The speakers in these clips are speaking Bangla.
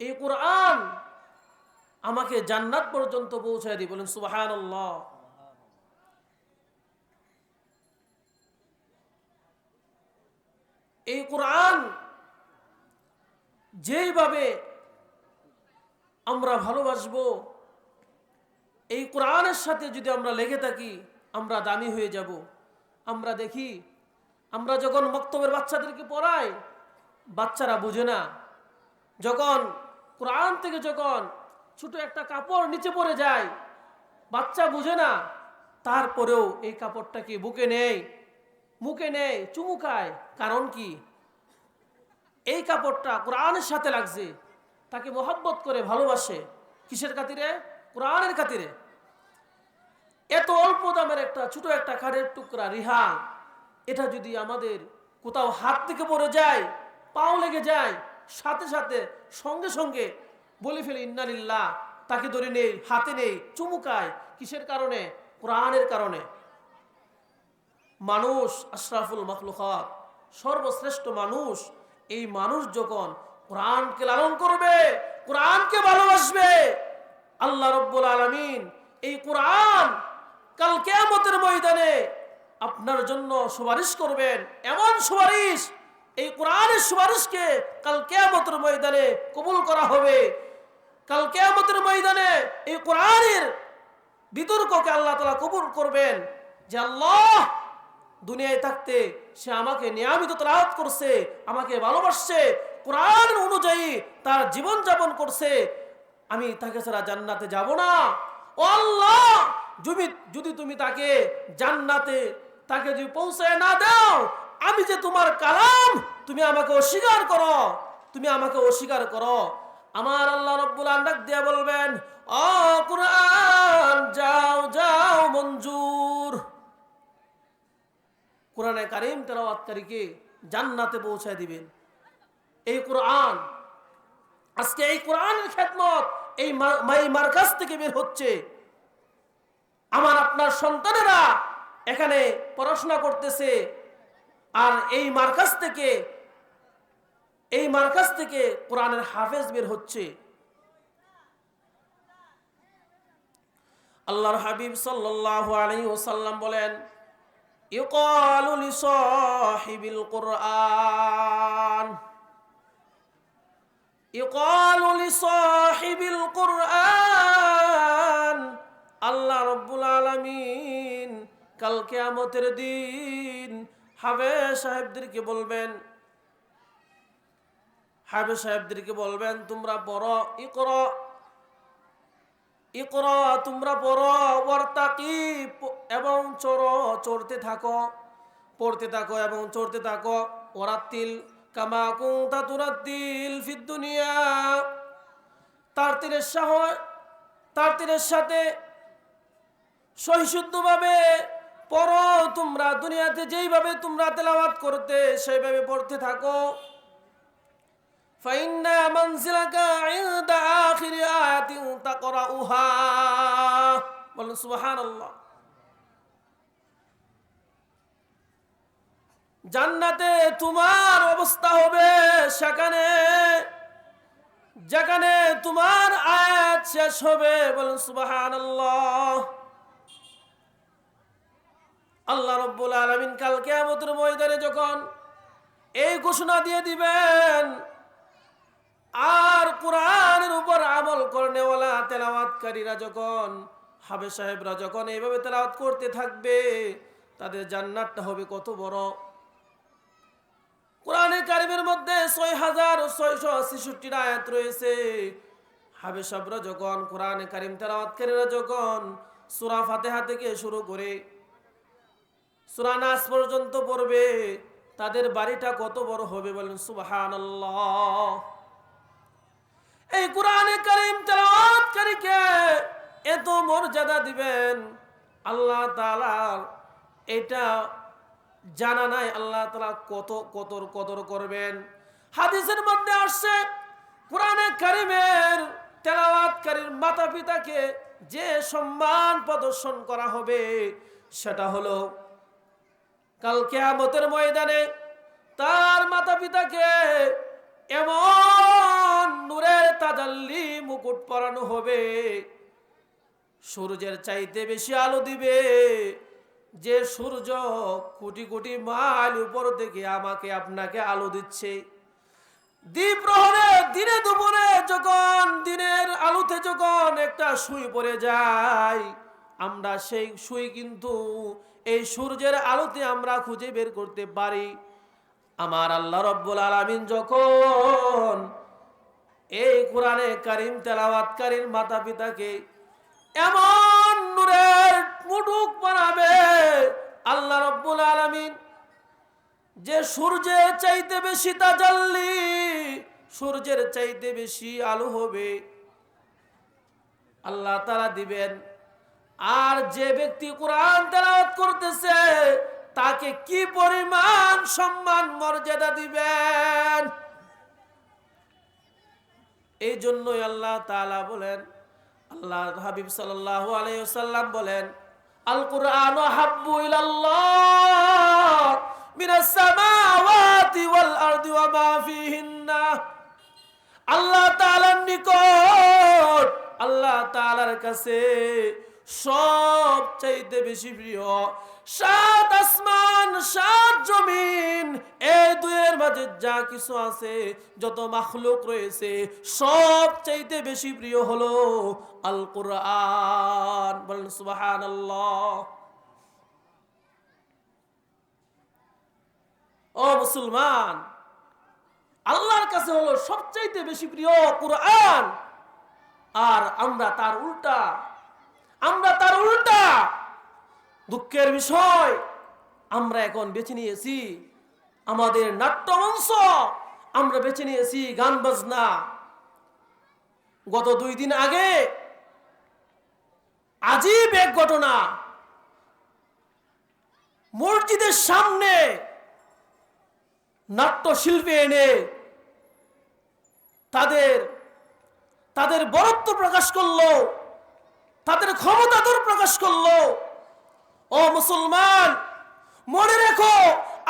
এই কোরআন আমাকে জান্নাত পর্যন্ত পৌঁছায় দিই। বলেন সুবাহান এই কোরআন যেইভাবে আমরা ভালোবাসবো, এই কোরআনের সাথে যদি আমরা লেগে থাকি, আমরা দামি হয়ে যাব। আমরা দেখি, আমরা যখন বক্তব্যের বাচ্চাদেরকে পড়াই, বাচ্চারা বুঝে না। যখন কোরআন থেকে যখন ছোট একটা কাপড় নিচে পড়ে যায়, বাচ্চা বুঝে না, তারপরেও এই কাপড়টাকে বুকে নেয় মুখে নেয় চুমুকায় কারণ কি? এই কাপড়টা কোরআনের সাথে লাগছে, তাকে মোহাব্বত করে ভালোবাসে। কিসের খাতিরে? কোরআনের খাতিরে। এত অল্প দামের একটা, ছোট একটা কাঠের টুকরা রিহান এটা যদি আমাদের কোথাও হাত থেকে পড়ে যায়, পাও লেগে যায় সাথে সাথে সঙ্গে সঙ্গে বলে ফেলি, ইন্নালিল্লাহ, তাকে ধরে নেই হাতে নেই চুমুকায়। কিসের কারণে? কোরআনের কারণে। মানুষ আশরাফুল মখলুকাত, সর্বশ্রেষ্ঠ মানুষ, এই মানুষ যখন কোরআনকে লালন করবে, কোরআনকে ভালোবাসবে, আল্লাহ রব্বুল আলমিন এই কোরআন কাল কেয়ামতের ময়দানে আপনার জন্য সুপারিশ করবেন, এমন সুপারিশ এই কোরআনের সুপারিশকে কাল কেয়ামতের ময়দানে কবুল করা হবে। কাল কেয়ামতের ময়দানে এই কোরআনের বিতর্ককে আল্লাহ তালা কবুল করবেন যে আল্লাহ দুনিয়ায় থাকতে সে আমাকে নিয়মিত তালাওয়াত করছে, আমাকে ভালোবাসছে, কোরআন অনুযায়ী তার জীবন যাপন করছে। আমি তাকে ছাড়া জান্নাতে যাব না। ও আল্লাহ যদি তুমি তাকে জান্নাতে, তাকে যদি পৌঁছায় না দাও আমি যে তোমার কালাম, তুমি আমাকে অস্বীকার করো, তুমি আমাকে অস্বীকার করো। আমার আল্লাহ রব্বুল আন্দাক দিয়ে বলবেন ও কোরআন, যাও যাও মঞ্জুর। কোরআনে কারিম তেলাওয়াতকারীকে জান্নাতে পৌঁছায় দিবেন। এই কোরআন, আজকে এই কোরআনের খেদমত এই মার্কাজ থেকে বের হচ্ছে। আমার আপনার সন্তানেরা এখানে পড়াশোনা করতেছে আর এই মার্কাজ থেকে, এই মার্কাজ থেকে কোরআনের হাফেজ বের হচ্ছে। আল্লাহর হাবিব সাল্লাল্লাহু আলাইহি ওয়াসাল্লাম বলেন আল্লাহ রব্বুল আলামিন কাল কিয়ামতের দিন হাবে সাহেবদেরকে বলবেন হাবে সাহেবদেরকে বলবেন, তোমরা পড়ো ই ইকরা, তোমরা পড়ো, ওয়ার্তাকি, এবং চড়ো, চড়তে থাকো, পড়তে থাকো এবং চড়তে থাকো ওরাত্তিল কামা কুংতা তুরাত্তিল ফিদ দুনিয়া। তার তীরের সাহ তার তীরের সাথে সহিশুদ্ধভাবে পড়ো, তোমরা দুনিয়াতে যেইভাবে তোমরা তেলাওয়াত করতে, সেইভাবে পড়তে থাকো। ফাইন্না আখিরি বলুন জান্নাতে তোমার অবস্থা হবে সেখানে, যেখানে তোমার আয়াত শেষ হবে। বলুন, সুবহানাল্লাহ। আল্লাহ রব্বুল আলমিন কাল কেয়ামতের ময়দানে যখন এই ঘোষণা দিয়ে দিবেন, আর কোরআনের উপর আমল করনেওয়ালা তেলাওয়াতকারীরা যখন হাবে সাহেবরা যখন এইভাবে তেলাওয়াত করতে থাকবে, তাদের জান্নাতটা হবে কত বড়। কোরআনের কারিমের মধ্যে ছয় হাজার ছয়শো ছেষট্টি আয়াত রয়েছে। হাবে সাহেবরা যখন কোরআনে কারিম তেলাওয়াতকারীরা যখন সুরা ফাতেহা থেকে শুরু করে সুরা নাস পর্যন্ত পড়বে, তাদের বাড়িটা কত বড় হবে বলেন, সুবহানাল্লাহ। এই কোরআনে করিম তেলাওয়াতকারীকে এত মর্যাদা দিবেন, আল্লাহ তাআলার এটা জানা নাই, আল্লাহ তাআলা কত কতর কদর করবেন। হাদিসের মধ্যে আসছে, কোরআনে কারিমের তেলাওয়াতকারীর মাতা পিতাকে যে সম্মান প্রদর্শন করা হবে, সেটা হলো কাল আমতের ময়দানে তার মাতা পিতাকে এমন নূরের তাজ মুকুট পরানো হবে। সূর্যের চাইতে বেশি আলো দিবে যে সূর্য কোটি কোটি মাইল উপর থেকে আমাকে আপনাকে আলো দিচ্ছে। দ্বীপ প্রহরে দিনে দুপুরে যখন দিনের আলোতে যখন একটা সুই পড়ে যায়, আমরা সেই সুই কিন্তু এই সূর্যের আলোতে আমরা খুঁজে বের করতে পারি। আমার আল্লাহ রব্বুল আলামিন যখন এই কোরআনে কারিম তেলাওয়াতকারীর মাতা পিতাকে এমন নূরের মুটুক বানাবে, আল্লাহ রব্বুল আলামিন যে সূর্যের চাইতে বেশি তাজাল্লি, সূর্যের চাইতে বেশি আলো হবে, আল্লাহ তারা দিবেন আর যে ব্যক্তি কোরআন তেলাওয়াত করতেছে, তাকে কি পরিমাণ সম্মান, মর্যাদা দিবেন? এই জন্যই আল্লাহ তাআলা বলেন, আল্লাহ হাবিব সাল্লাল্লাহু আলাইহি ওয়াসাল্লাম বলেন আল কুরআন হাব্বু ইলাল্লাহ মিনাস সামাওয়াতি ওয়াল আরদি ওয়া মা ফিহিন্না। আল্লাহ তাআলার নিকট, আল্লাহ তাআলার কাছে সব চাইতে বেশি প্রিয়, সাত আসমান, সাত জমিন এই দুয়ের মাঝে যা কিছু আছে, যত মাখলুক রয়েছে সব চাইতে বেশি প্রিয় হলো আল কোরআন বলেন, সুবহানাল্লাহ। ও মুসলমান, আল্লাহর কাছে হলো সবচাইতে বেশি প্রিয় কোরআন। আর আমরা তার উল্টা আমরা তার উল্টা। দুঃখের বিষয়, আমরা এখন বেছে নিয়েছি আমাদের নাট্যমঞ্চ, আমরা বেছে নিয়েছি গান বাজনা। গত দুই দিন আগে আজীব এক ঘটনা। মসজিদের সামনে নাট্যশিল্পী এনে তাদের তাদের বরত্ব প্রকাশ করল। তাদের ক্ষমতা প্রকাশ করল। ও মুসলমান, মনে রেখো,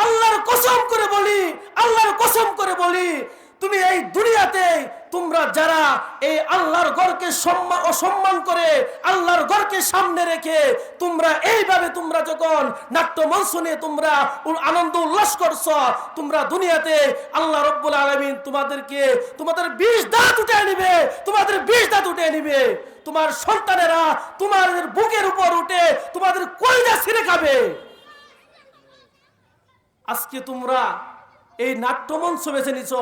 আল্লাহর কসম করে বলি, আল্লাহর কসম করে বলি, তুমি এই দুনিয়াতে তোমরা যারা এই আল্লাহর গড়কে সম্মান অসম্মান করে আল্লাহর গড়কে সামনে রেখে তোমরা এইভাবে তোমরা যখন নাট্য মঞ্চ নিয়ে তোমরা আনন্দ উল্লাস করছ, তোমরা দুনিয়াতে আল্লাহ রব্বুল আলমিন তোমাদেরকে তোমাদের বিষ দাঁত উঠে নিবে, তোমাদের বিষ দাঁত উঠে নিবে। তোমার সন্তানেরা তোমাদের বুকের উপর উঠে তোমাদের কইজা ছিঁড়ে খাবে। আজকে তোমরা এই নাট্যমঞ্চ বেছে নিছ।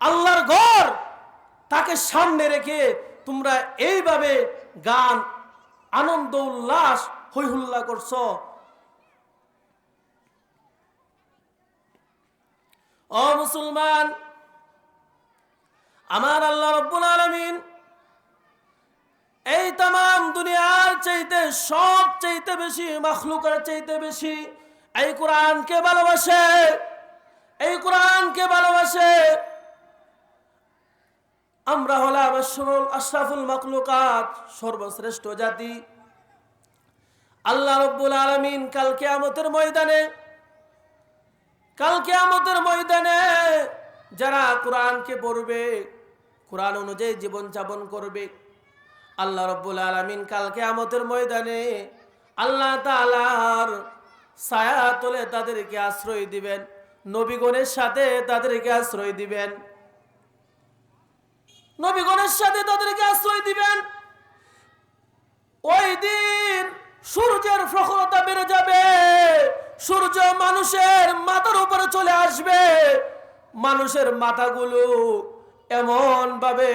আল্লাহর ঘর তাকে সামনে রেখে তোমরা এইভাবে গান, আনন্দ, উল্লাস হই হুল্লা করছ। ও মুসলমান, আমার আল্লাহ রব্বুল আলমিন এই তাম দুনিয়ার চাইতে সব চাইতে বেশি, মখলুকের চাইতে বেশি এই কোরআনকে ভালোবাসে, এই কোরআনকে ভালোবাসে। আমরা হলাম আশরাফুল মখলুকাত, সর্বশ্রেষ্ঠ জাতি। আল্লাহ রব্বুল আলমিন কাল কেয়ামতের ময়দানে, কাল কেয়ামতের ময়দানে যারা কোরআনকে পড়বে, কোরআন অনুযায়ী জীবন যাপন করবে, আল্লাহ রব্বুল আলমিন কাল কেয়ামতের ময়দানে আল্লাহ তালার ছায়া তোলে তাদেরকে আশ্রয় দিবেন, নবীগণের সাথে তাদেরকে আশ্রয় দিবেন। নবীগণের সাথে তাদেরকে আশ্রয় দিবেন। ওই দিন সূর্যের প্রখরতা বেড়ে যাবে। সূর্য মানুষের মাথার উপরে চলে আসবে। মানুষের মাথাগুলো এমন ভাবে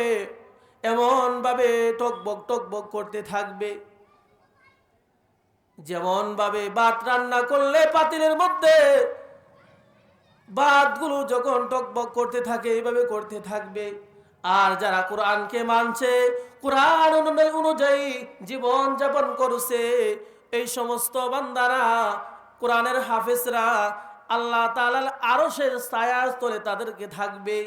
এমন ভাবে টকবক টকবক করতে থাকবে। যেমন ভাবে ভাত রান্না করলে পাতিলের মধ্যে ভাতগুলো যখন টকবক করতে থাকে, এইভাবে করতে থাকবে। আর যারা কোরআনকে মানছে, কোরআন অনুযায়ী জীবন যাপন করছে, এই সমস্ত বান্দারা, কোরআনের হাফেজরা, আল্লাহ তালাল আরও সে ছায়া তলে তাদেরকে থাকবে।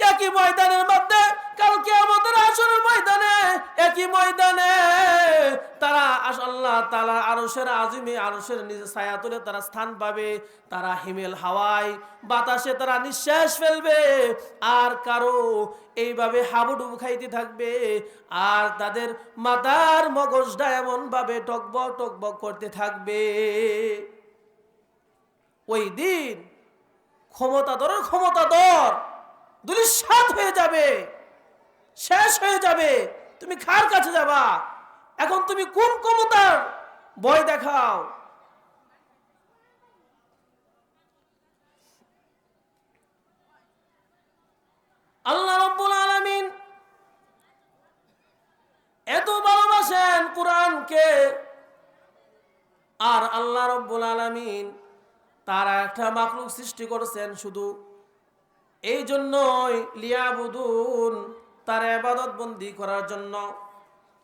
একই ময়দানের মধ্যে কালকে আমাদের আসরের ময়দানে, একই ময়দানে তারা আল্লাহ তালা আরসের আজিমে আরসের নিজে ছায়া তুলে তারা স্থান পাবে। তারা হিমেল হাওয়ায়, বাতাসে তারা নিঃশ্বাস ফেলবে। আর কারও এইভাবে হাবুডুবু খাইতে থাকবে। আর তাদের মাথার মগজটা এমন ভাবে টকবক টকবক করতে থাকবে। ওই দিন ক্ষমতাধরের ক্ষমতাধর দুলিশ্বাত হয়ে যাবে। শেষ হয়ে যাবে। তুমি কার কাছে যাবা? এখন তুমি কোন ক্ষমতার? ভয় দেখাও। আল্লাহ রব্বুল আলামিন এত ভালোবাসেন কোরআনকে। আর আল্লাহ রব্বুল আলামিন তারা একটা মাকলুক সৃষ্টি করেছেন শুধু এই জন্যই লিয়াবুদুন তার আবাদত বন্দি করার জন্য,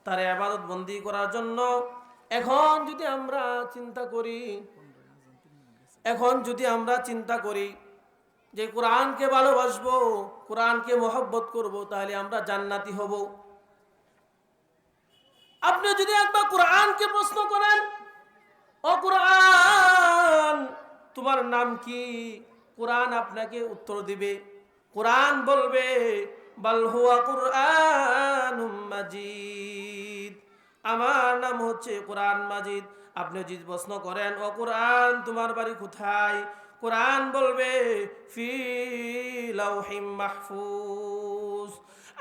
তার আবাদত বন্দি করার জন্য এখন যদি আমরা চিন্তা করি, এখন যদি আমরা চিন্তা করি যে কোরআনকে ভালোবাসবো, কোরআনকে মহব্বত করব, তাহলে আমরা জান্নাতি হব। আপনি যদি একবার কোরআনকে প্রশ্ন করেন, ও কোরআন, তোমার নাম কি? কোরআন আপনাকে উত্তর দিবে। কোরআন বলবে আমার নাম হচ্ছে কোরআন মাজিদ। আপনি যদি প্রশ্ন করেন, ও কোরআন, তোমার বাড়ি কোথায়? কোরআন বলবে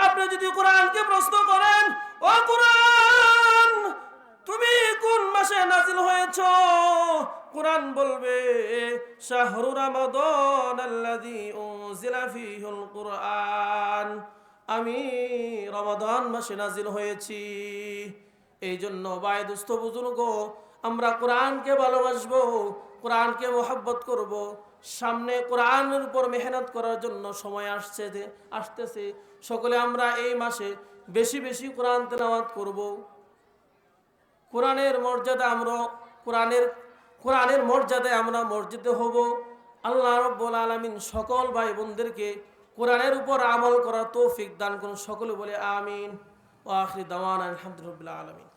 আপনি যদি কোরআনকে প্রশ্ন করেন, ও কোরআন তুমি কোন মাসে নাজিল হয়েছ? কোরআন বলবে, শাহরু রমাদান আল্লাযী উনজিলা ফীহিল কুরআন। আমি রমাদান মাসে নাজিল হয়েছি। এই জন্য ভাই দুস্থ বুজুর্গ, আমরা কোরআনকে ভালোবাসবো, কোরআনকে মোহাব্বত করব। সামনে কোরআনের উপর মেহনত করার জন্য সময় আসছে যে, আসতেছে। সকলে আমরা এই মাসে বেশি বেশি কোরআন তেলাওয়াত করব। কোরআনের মর্যাদা আমরা, কোরআনের কোরআনের মর্যাদায় আমরা মসজিদে হব। আল্লাহ রব্বুল আলমিন সকল ভাই বোনদেরকে কোরআনের উপর আমল করার তৌফিক দান করুন। সকলে বলে আমিন। ও আখরি দাওয়ান আলহামদুলিল্লাহ আলমিন।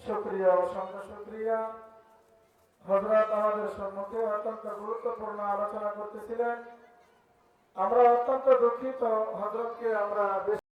শুক্রিয়া, অসংখ্য শুক্রিয়া। হজরত আমাদের সম্মুখে অত্যন্ত গুরুত্বপূর্ণ আলোচনা করতেছিলেন। আমরা অত্যন্ত দুঃখিত হজরতকে আমরা